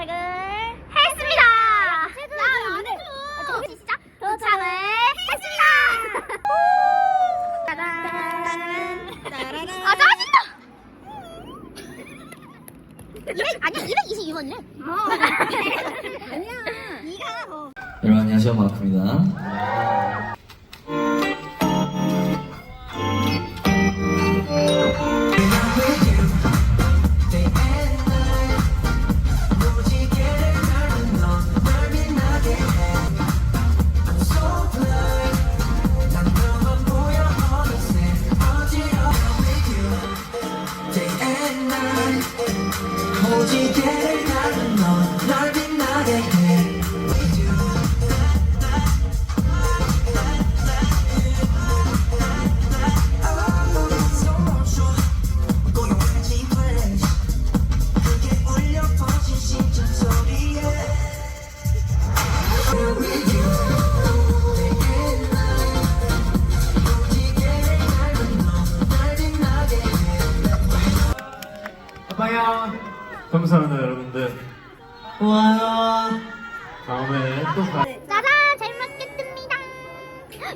도착을 했습니다. 야, 안 해줘. 시작. 도착을 했습니다. 짜잔. 아, 짜증나. 200, 아니야, 222번이래. 아니야. 네가 더. 여러분 안녕하세요 마크입니다.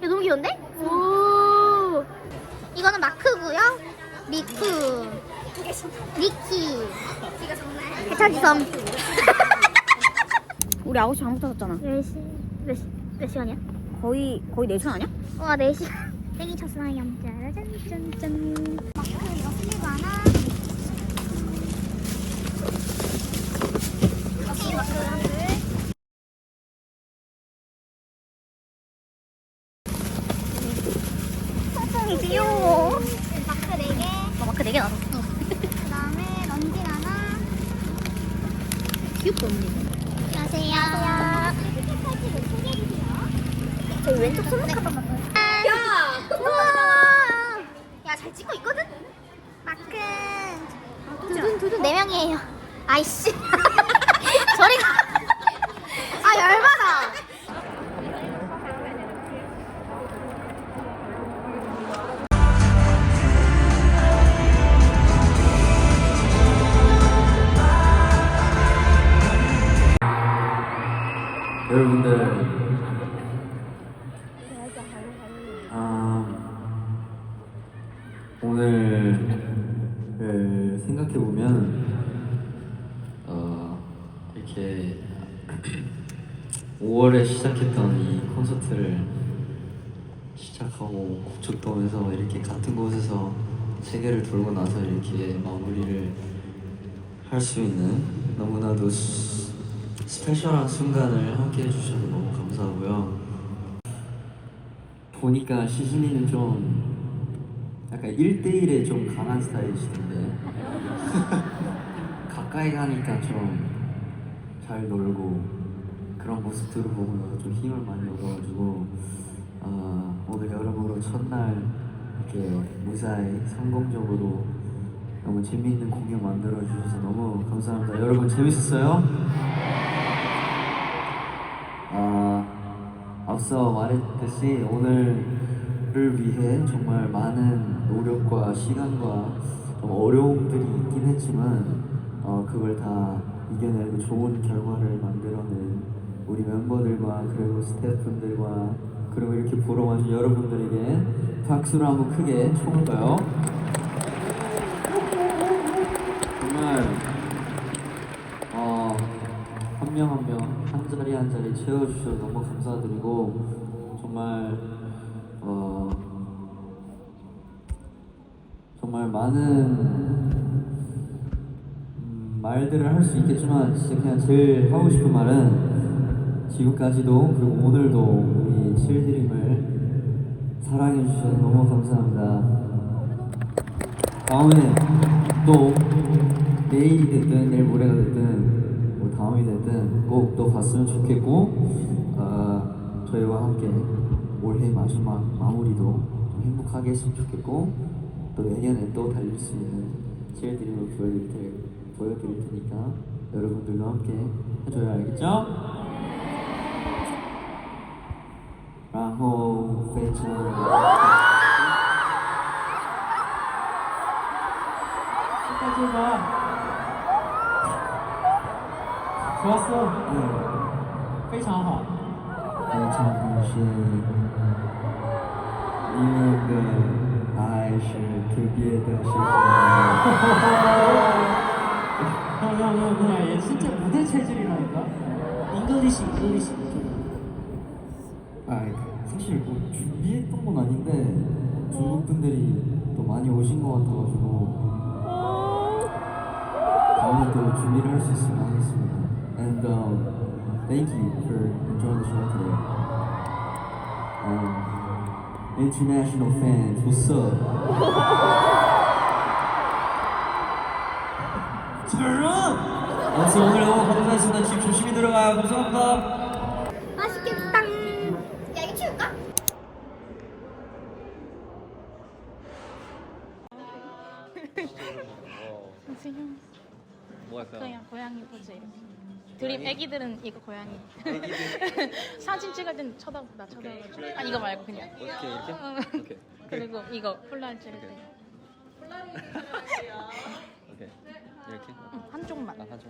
야 너무 귀여운데? 오 이거는 마크고요 미쿠 미키 해찬지섬 우리 9시 반부터 잤잖아. 4시 몇, 시, 몇 시간이야? 거의 거의 4시간 아니야? 와 4시간 땡이 쳤어요 짜라 짠짠짠 4명이에요. 아이씨. 저리 가아 열받아. 여러분들. 아, 아, 오늘 그 생각해 보면 어, 이렇게 5월에 시작했던 이 콘서트를 시작하고 고척돔에서 이렇게 같은 곳에서 세계를 돌고 나서 이렇게 마무리를 할 수 있는 너무나도 스, 스페셜한 순간을 함께 해주셔서 너무 감사하고요. 보니까 시신이는 좀 약간 1대1에 좀 강한 스타일이시던데 가까이 가니까 좀 잘 놀고 그런 모습들을 보고 나서 좀 힘을 많이 얻어가지고 아, 오늘 여러모로 첫날 이렇게 무사히 성공적으로 너무 재미있는 공연 만들어 주셔서 너무 감사합니다. 여러분 재밌었어요? 아, 앞서 말했듯이 오늘 을 위해 정말 많은 노력과 시간과 좀 어려움들이 있긴 했지만 어, 그걸 다 이겨내고 좋은 결과를 만들어낸 우리 멤버들과 그리고 스태프분들과 그리고 이렇게 보러 와준 여러분들에게 박수를 한번 크게 쳐볼까요? 정말 어, 한명 한 명 한 자리 한 자리 채워주셔서 너무 감사드리고 정말 정말 많은 음, 말들을 할 수 있겠지만 진짜 그냥 제일 하고 싶은 말은 지금까지도 그리고 오늘도 우리 칠드림을 사랑해 주셔서 너무 감사합니다. 다음에 또 내일이 됐든 내일 모레가 됐든 뭐 다음이 됐든 꼭 또 봤으면 좋겠고 어, 저희와 함께 올해 마지막 마무리도 좀 행복하게 했으면 좋겠고 또 내년에 또 달릴 수 있는 치열드림을 보여드릴, 테, 보여드릴 테니까 여러분들도 함께 해줘야 알겠죠? 然后非常。 좋았어. 네. 非常好。非常感谢，因为的爱是特别的喜欢。 야 야 야 야 얘 진짜 무대 체질이라니까 잉글리시 잉글리시 아, 사실 뭐 준비했던 건 아닌데 중국 분들이 또 많이 오신 것 같아가지고 다음에 또 준비를 할 수 있으면 하겠습니다. And um, thank you for enjoying the show today. Um, international fans, what's up? 아무튼 오늘 너무 감사했습니다. 집 조심히 들어가요. 감사합니다. 맛있겠다. 야 이거 치울까? 뭐 할까요? 그냥 고양이 포즈 이렇게. 드림 애기들은 이거 고양이. 사진 찍을 땐 쳐다보 나 쳐다보고. 아 이거 말고 그냥. 이렇게 이렇게? 응. 오케이. 그리고 이거 폴라를 찍을 때. 오케이. 이렇게? 응, 한쪽만. 아, 하죠.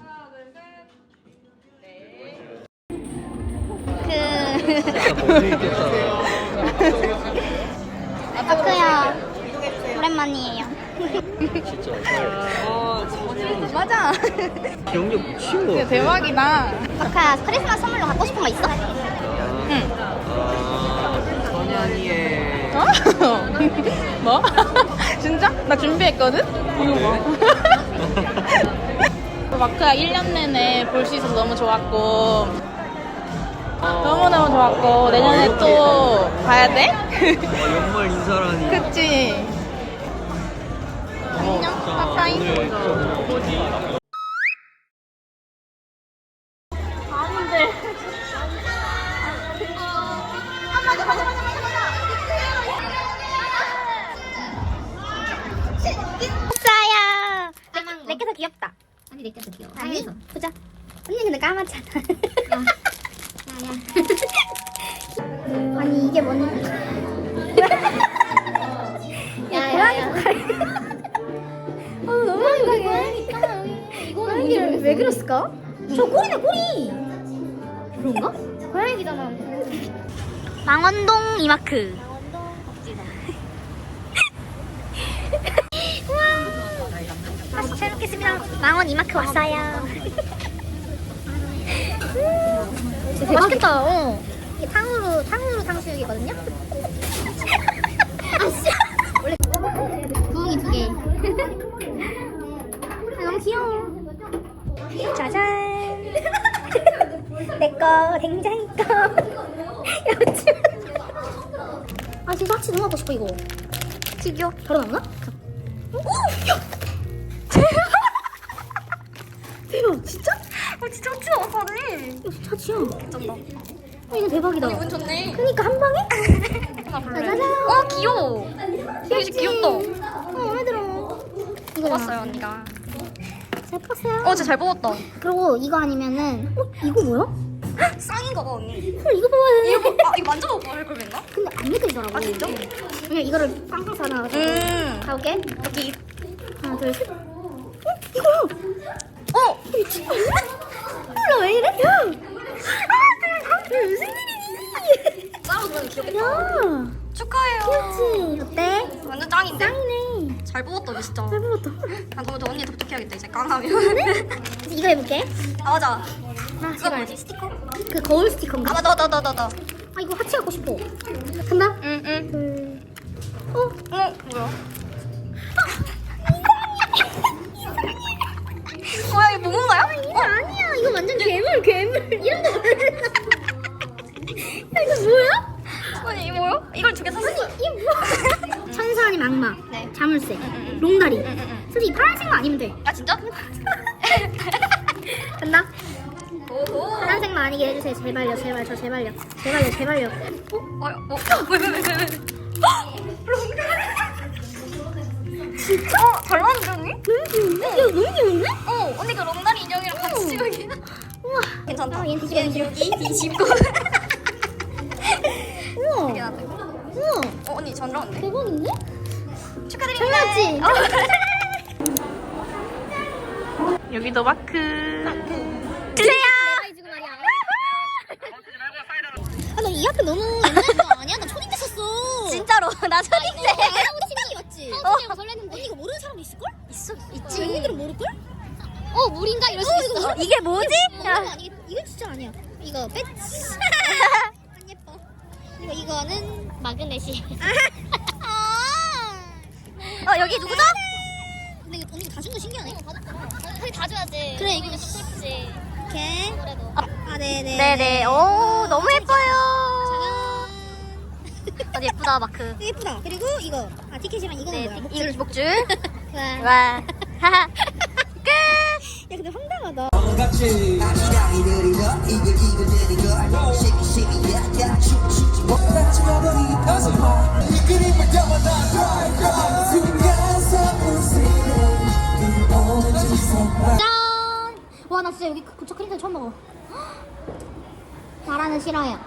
아크야 오랜만이에요. 맞아. 기억력 미친 거 진짜 대박이다. 아크야 크리스마스 선물로 갖고 싶은 거 있어? 응. 선현이의 어? 뭐? 진짜? 나 준비했거든? 이거 봐. 마크야 1년 내내 볼 수 있어서 너무 좋았고 너무너무 좋았고 내년에 또 봐야 돼? 연말 인사라니. 그치? 안녕 빠빠이 아닌데 싸야. 내게 더 귀엽다. 아니 내게 더 귀여워. 아니 보자. 언니 근데 까맣잖아. 그런가? 고양이잖아. 망원동 이마크. 우와. 잘 먹겠습니다. 망원 이마크 왔어요. 진짜 맛있겠다. 어. 이게 탕후루 탕후루 탕수육이거든요. 아씨. 원래 부엉이 두 개. 아, 너무 귀여워. 짜잔. 내거 굉장히 꺼. 여친. 아 진짜 확실히 너무 먹고 싶어 이거. 튀겨. 바로 나오나? 오! 야! 대박 진짜? 어 진짜 확실히 나왔다네. 이거 차지야. 쩐다. 어 이거 대박이다. 기분 좋네 그니까 한 방에? 짜자잔. 어 귀여워. 귀엽지? 귀엽다. 어 마음에 들어. 이거 뽑았어요 언니가 잘 뽑았어요. 어 진짜 잘 뽑았다 그리고 이거 아니면은 어 이거 뭐야? 쌍인가 봐 언니 헐 이거 돼. 이거 아 이거 만져도 모를 걸 맨나? 근데 안 느껴지더라고. 아, 진짜? 왜냐 이거를 빵빵 싸놔가지고. 음 가볼게. 여기 하나 둘 셋. 어 이거야. 어 미친 거 아니야? 몰라 왜 이래? 야. 아, 야, 무슨 일이니? 보면 귀엽겠다 야. 축하해요 귀엽지? 어때? 완전 짱인데? 짱이네. 잘 뽑았다 진짜 잘 뽑았다. 아 그럼 저 언니 접촉해야겠다 이제 깡하면 이제 이거 해볼게. 아 맞아 아 그거 제발. 뭐지 스티커? 그 거울 스티커인가? 아 맞아 맞아 맞아 맞아 아 이거 같이 갖고 싶어. 간다. 응응 둘. 어? 어 뭐야? 뭐야 이거 모모인가요? 이거 아니야. 이거 완전 괴물 괴물. 이런 거 몰라. 야 이거 뭐야? 아니 이거 뭐야? 이걸 두개 샀어 이게 뭐야? 천사 아니면 악마. 네. 자물쇠. 응. 롱다리. 응, 응, 응. 솔직히 파란색만 아니면 돼. 아 진짜? 간다. 파란색만 아니게 해주세요. 제발요, 제발, 저 제발요. 제발요, 제발요. 어? 어? 어? 왜 왜 왜 왜 왜? 진짜? 어? 잘 나왔는데 언니? 너무 귀여운데? 야, 너무 귀여운데? 어 언니가 롱다리 인형이랑 같이 찍으기 우와. 괜찮다 아, 얘는 뒤집어, 얘 뒤집고 우와. 이게 낫다 우와. 어 언니 잘 나왔네 대박인데? 축하드립니다 잘 나왔지? 여기도 마크 어 물인가 이럴 수 있어. 이게 뭐지? 어, 아니 이건 진짜 아니야. 이거 배치. 안 예뻐. 이거 이거는 마그넷이. 어 여기 누구죠? 근데 이거 언니 다준 거 신기하네. 사실 다 줘야지. 그래 이거 슬프지. 오케이. 아 네네. 네네. 오 너무 예뻐요. 어, 예쁘다 마크. 예쁘다. 그리고 이거 아 티켓이랑 이거는 네, 뭐야? 이 목줄. 목줄. 와. 와. 하하. 끝. 야 근데 황당하다. 아기랑이들이 너 이글 이글들이 너 시기 시기 야야 춤추지 못한 춤어버리 어서봐 이 그림을 담아다 drive 순간서 웃으는 그 오는 지색 짠. 와 나 진짜 여기 고척 크림탈 처음 먹어. 나라는 싫어요.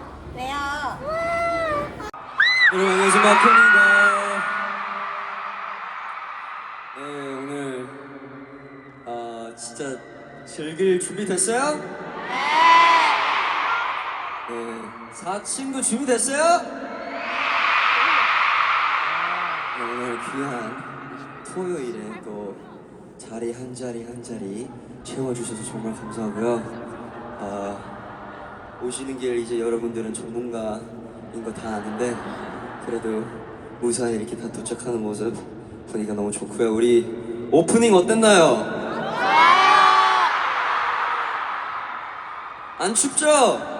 여러분 안녕하세요 마크입니다. 네 오늘 아 진짜 즐길 준비 됐어요? 네. 사친구 준비 됐어요? 네, 오늘 귀한 토요일에 또 자리 한 자리 한 자리 채워주셔서 정말 감사하고요. 아, 오시는 길 이제 여러분들은 전문가인 거 다 아는데 그래도 무사히 이렇게 다 도착하는 모습 보니까 너무 좋고요. 우리 오프닝 어땠나요? 안 춥죠?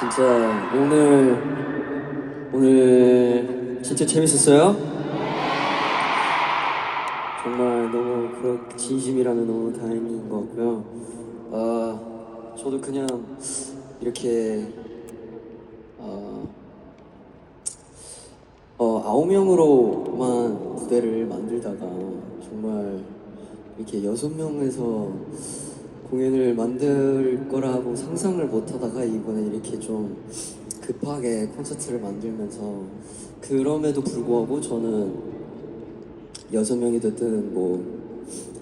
진짜 오늘 오늘 진짜 재밌었어요? 정말 너무 그런 진심이라면 너무 다행인 것 같고요. 아 저도 그냥 이렇게 어, 어 아홉 명으로만 무대를 만들다가 정말 이렇게 여섯 명에서 공연을 만들 거라고 상상을 못 하다가 이번에 이렇게 좀 급하게 콘서트를 만들면서 그럼에도 불구하고 저는 여섯 명이 됐든 뭐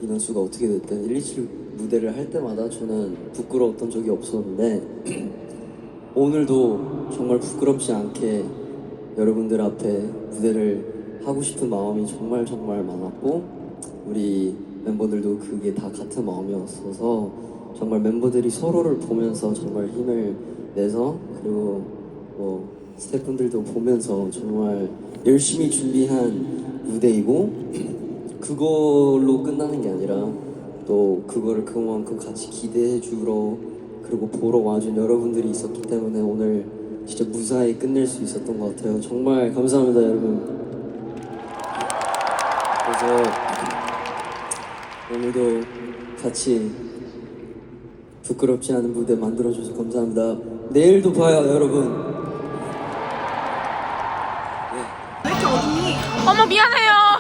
인원수가 어떻게 됐든 127 무대를 할 때마다 저는 부끄러웠던 적이 없었는데 오늘도 정말 부끄럽지 않게 여러분들 앞에 무대를 하고 싶은 마음이 정말 정말 많았고 우리 멤버들도 그게 다 같은 마음이었어서 정말 멤버들이 서로를 보면서 정말 힘을 내서 그리고 뭐 스태프분들도 보면서 정말 열심히 준비한 무대이고 그걸로 끝나는 게 아니라 또 그거를 그만큼 같이 기대해 주러 그리고 보러 와준 여러분들이 있었기 때문에 오늘 진짜 무사히 끝낼 수 있었던 것 같아요. 정말 감사합니다, 여러분. 그래서 오늘도 같이 부끄럽지 않은 무대 만들어줘서 감사합니다. 내일도 봐요, 여러분. 어머 미안해요.